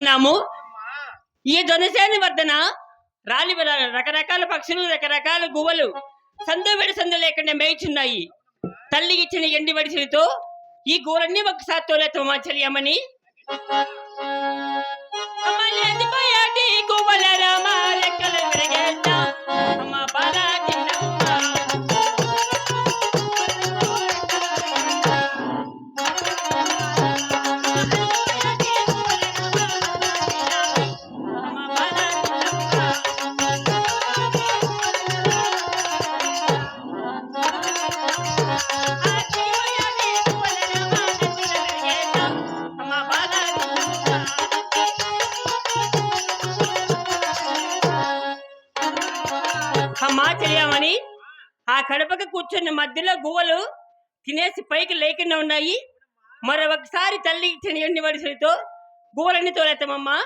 నాము ఈ జనసేన వర్ధన రాలి రకరకాల పక్షులు రకరకాల గువ్వలు సందు విడి సందు లేకుండా మేయిచున్నాయి తల్లి ఇచ్చిన ఎండి వడిసలతో ఈ గువ్వలన్నీ ఒకసారి తోలేతాం ఆశ్చర్యమని కూర్చున్న మధ్యలో గువ్వలు తినేసి పైకి లేకుండా ఉన్నాయి. మరొకసారి తల్లి ఇచ్చిన ఎండి వడిసలతో గువ్వలన్నీ తోలేతామమ్మా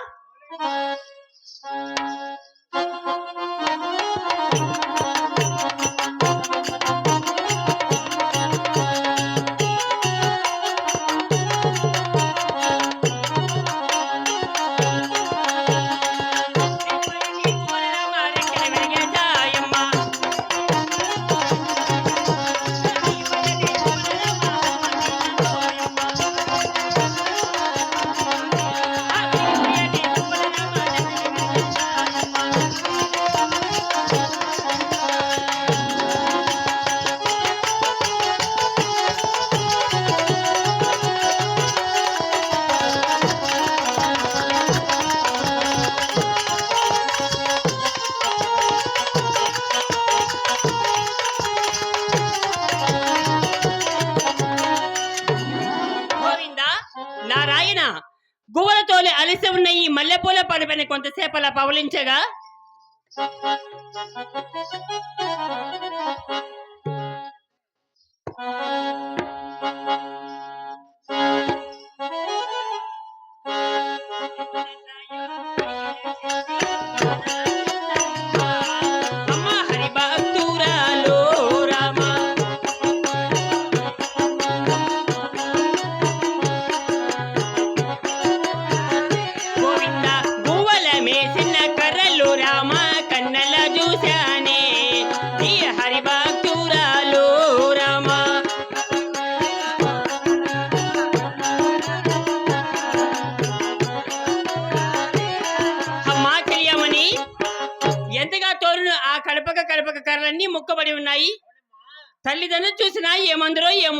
పవలించగా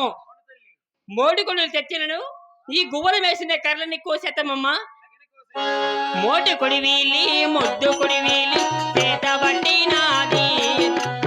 చేస్తాము మోడి కొడులు తెచ్చినను. ఈ గువ్వలు వేసిన కర్రని కోసేతామమ్మా మోటి కొడివీలి ముద్దు కొడివీలి పేద పట్టినాది నాది.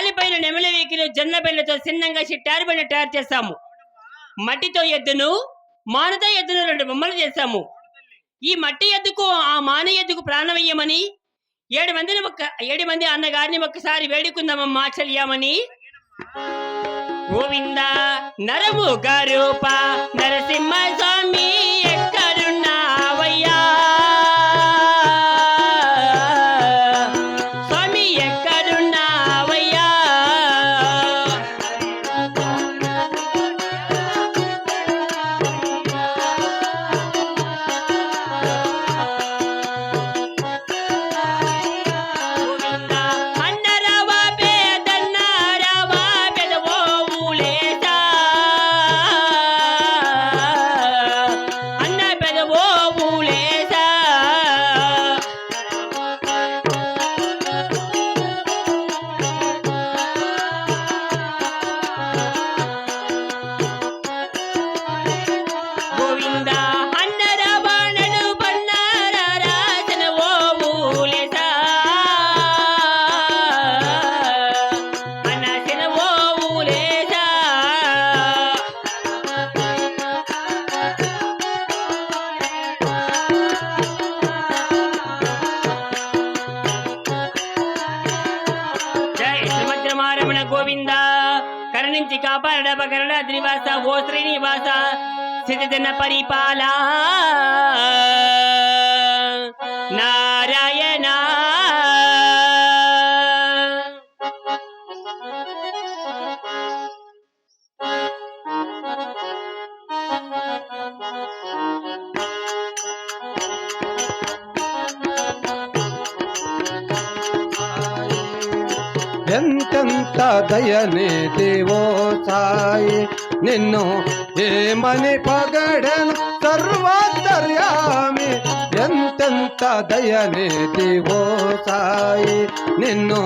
ఇక్కడ రాలిపైన నెమలి వేకిలు జొన్న బెల్లతో చిన్నంగా చిట్టారు బండి తయారు చేస్తాము. మట్టితో ఎద్దును మానతో ఎద్దును రెండు బొమ్మలు చేశాము ఈ మట్టి ఎద్దుకు ఆ మాన ఎద్దుకు ప్రాణమయ్యమని ఏడు మందిని ఒక్క ఏడు మంది అన్నగారిని ఒక్కసారి వేడుకుందామమ్మా ఆచల్యామని గోవింద నరము గరూప నరసింహ స్వామి సిద్ధన పరిపాల నారాయణ ఎంతెంత దయనే దేవో సాయి నిన్ను ఏమని పగడను సర్వాంతర్యామి ఎంతెంత దయనే దేవో సాయి. నిన్ను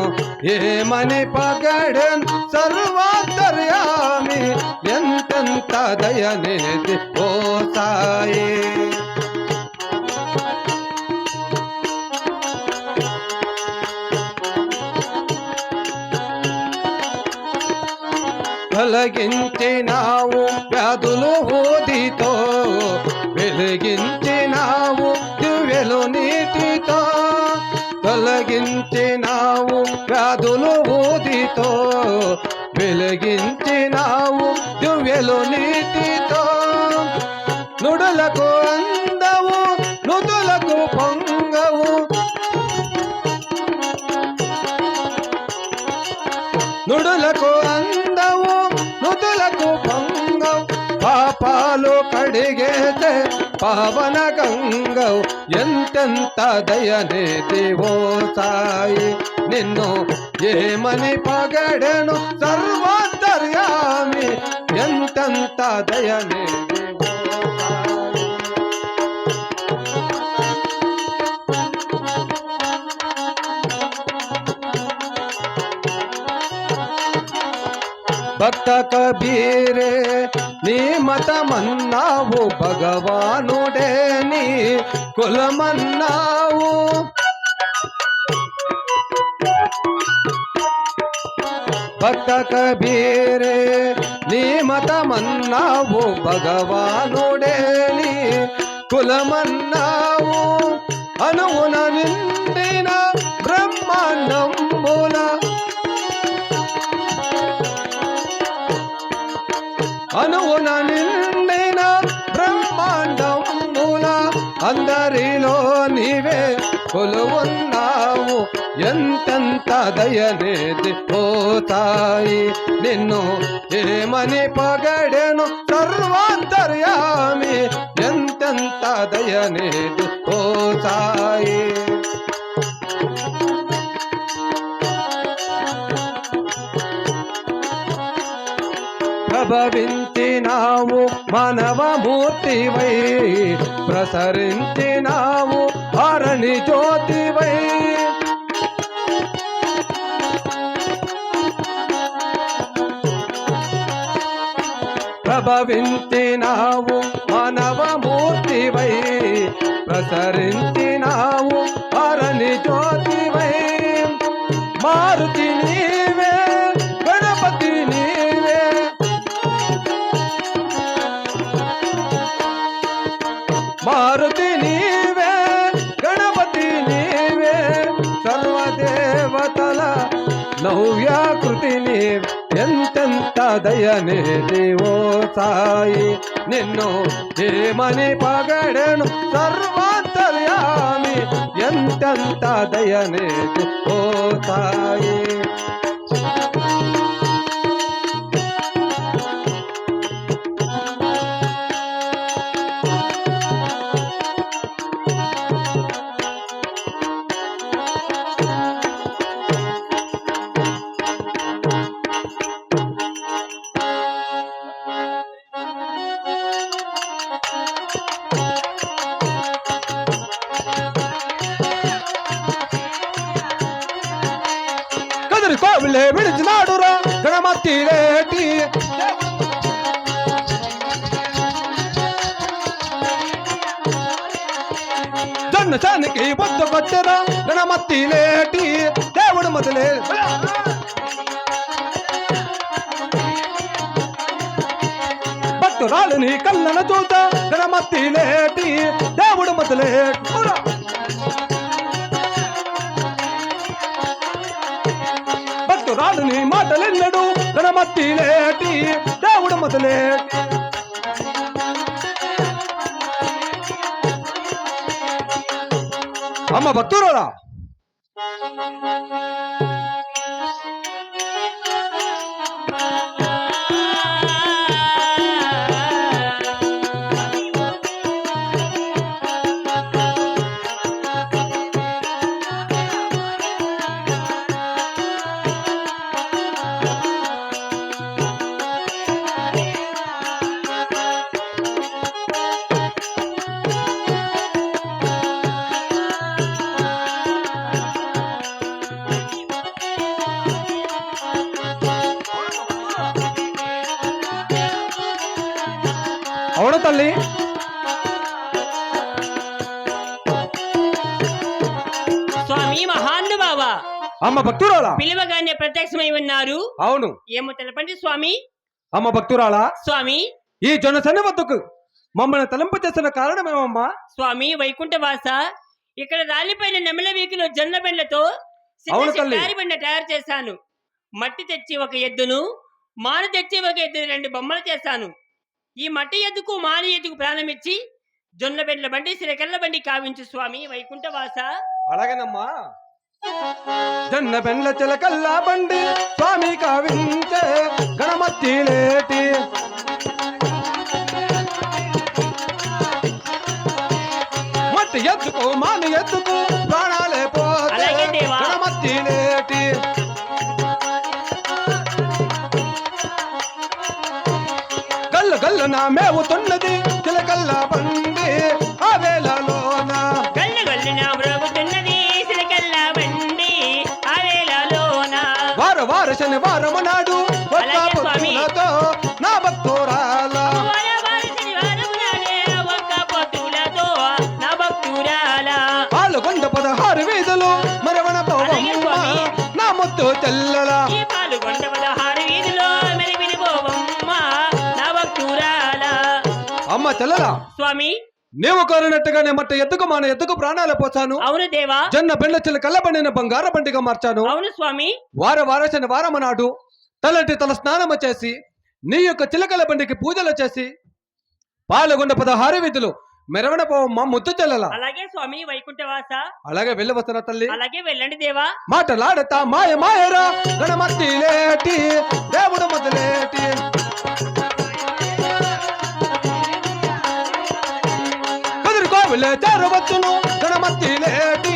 ఏమని పగడను సర్వాంతర్యామి ఎంతెంత దయనే ఓ సాయి. ಬೆಳಗಿಂಚಿ ನಾವು ವ್ಯಾಧುಲು ಓದಿತೋ ಬೆಳಗಿಂಚಿ కడిగేతే పావన గంగవు ఎంతెంత దయనే దేవో సాయి నిన్ను ఏమని పగడను సర్వాంతర్యామి ఎంతెంత దయనే దేవో సాయి భక్త కబీరే నీ మతమన్నావు భగవానుడే నీ కులమన్నావు. భక్త కబీరే నీ మతమన్నావు భగవానుడే నీ కులమన్నావు. అనువున నిండినా నిండిన బ్రహ్మాండముల అందరిలో నీవే కొలువున్నావు. ఎంతెంత దయనేది పోతాయి నిన్ను ఏమని పగడెను సర్వాంతర్యామి. ఎంతెంత దయనేది పోతాయి తాయి. ప్రభవించినావు మానవమూర్తివై ప్రసరించినావు హరణి జ్యోతివై. ప్రభవించినావు మానవమూర్తివై ప్రసరించినావు హరణి జ్యోతివై. మారుతి నీ నవ్యాకృతిని ఎంతెంత దయనే దేవో సాయి. నిన్ను ఏమని పగడను సర్వాంతర్యామి? ఎంతెంత దయనే ఓ సాయి. దేశానికి చానికి బొత్తు కొట్టరా గణమతి లేటి దేవుడు మొదలే. పట్టురాలు నీ కళ్ళను చూత గణమతి లేటి దేవుడు మొదలే. పట్టురాలు నీ మాటలెన్నడు గణమతి లేటి దేవుడు మొదలే. అమ్మ భక్తురాలా అవును అమ్మ భక్తురాలా? పిలువగానే ప్రత్యక్షమై ఉన్నారు. అవును. ఏమో తెలపండి స్వామి. అమ్మ భక్తురాలా? స్వామి. ఈ జొన్న సన్ని వద్దకు. మమ్మల్ని తలంపు చేసిన కారణమేమమ్మా? స్వామి వైకుంఠవాస. ఇక్కడ రాలిపోయిన నెమల వీకిలో జొన్న బెండతో అవును తల్లి. బండ తయారు చేశాను. మట్టి తెచ్చి ఒక ఎద్దును మాను తెచ్చి ఒక ఎద్దు రెండు బొమ్మలు చేశాను. ఈ మట్టి ఎద్దుకు మాను ఎద్దుకు ప్రాణమిచ్చి జొన్న బెండ్ల బండి సిరకల్ల బండి కావించు స్వామి వైకుంఠవాస. అలాగేనమ్మా. జొన్న పెండ్ల చిలకల్లా బండి స్వామి కావించే గణమతి లేటి మట్టి ఎత్తుకు మాని ఎత్తుకు ప్రాణాలే పోతే. గణమతి లేటి గల్లు గల్లు నా మేవుతున్నది చిలకల్లా బండి శనివారం నాడే ఒక్క నా భక్తురాల. పాల్గొండ పదహారు వీధులు మరవణ అలాగే స్వామి. నా ముత్తు తెల్లల పాల్గొండ పదహారు వీధిలో అమ్మ తెల్లల స్వామి నీవు కోరినట్టుగానే మట్ట ఎద్దుకు మాన ఎద్దుకు ప్రాణాలు పోసాను. అవును దేవా. జొన్న బెండ చిల్ల కళ్ళబండిన బంగార బండిగా మార్చాను. అవును స్వామి. వార వార శనివారము నాడు తలంటి తల స్నానము చేసి నీ యొక్క చిలకల బండికి పూజలు చేసి పాల్గొండ పదహారు వీధులు మెరవణ పోవమ్మ ముత్తు తెల్లల అలాగే స్వామి వైకుంఠవాస. అలాగే వెళ్ళి వస్తున్న తల్లి? అలాగే వెళ్ళండి దేవా. మాటలాడతా మాయ మాయరా గణమతి లేటి దేవుడు మొదలేటి. ಚರವತ್ತನು ಗಣಮತ್ತಿಲೇಟಿ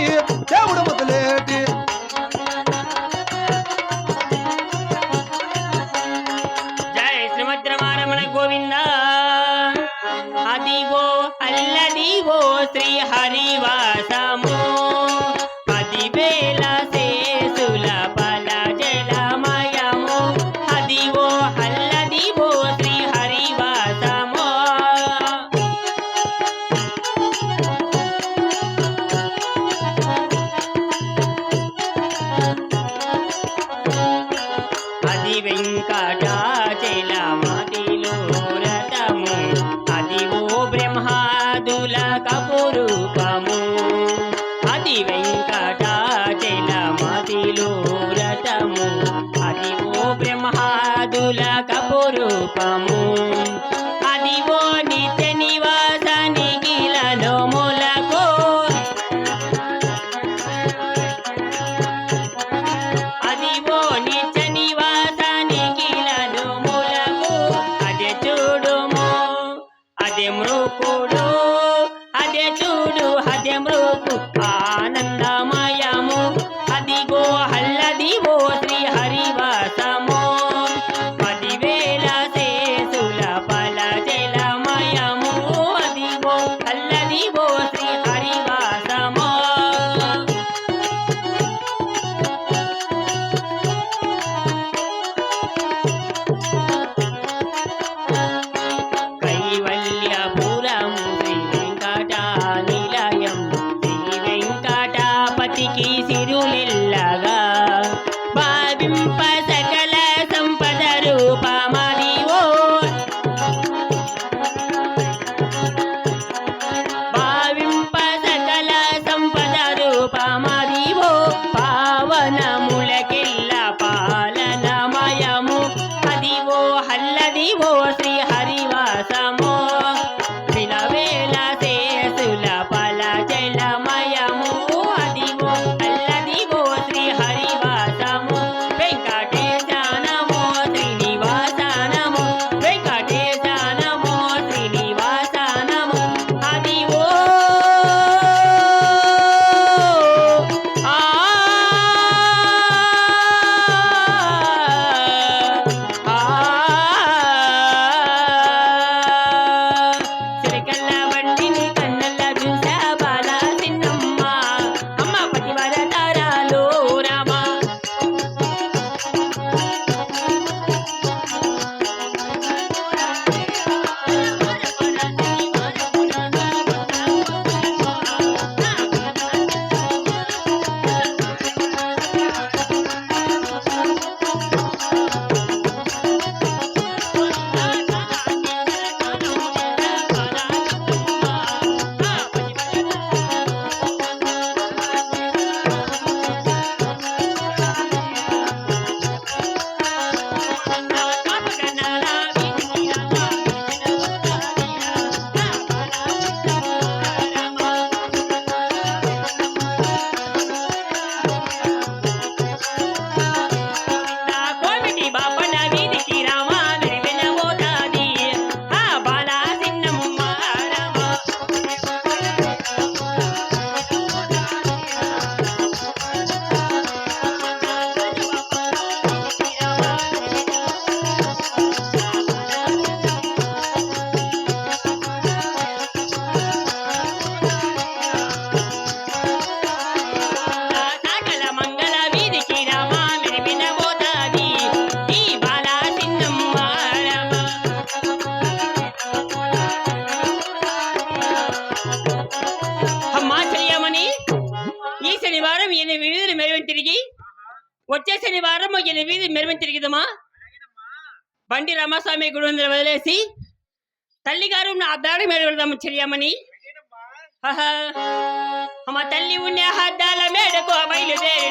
రామస్వామి గుడి ముందర వదిలేసి తల్లిగారు నా అద్దాడ మీద వెళదాము చెయ్యమని ఆహా. అమ్మ తల్లి ఉన్న అద్దాల మేడకు బయలుదేరి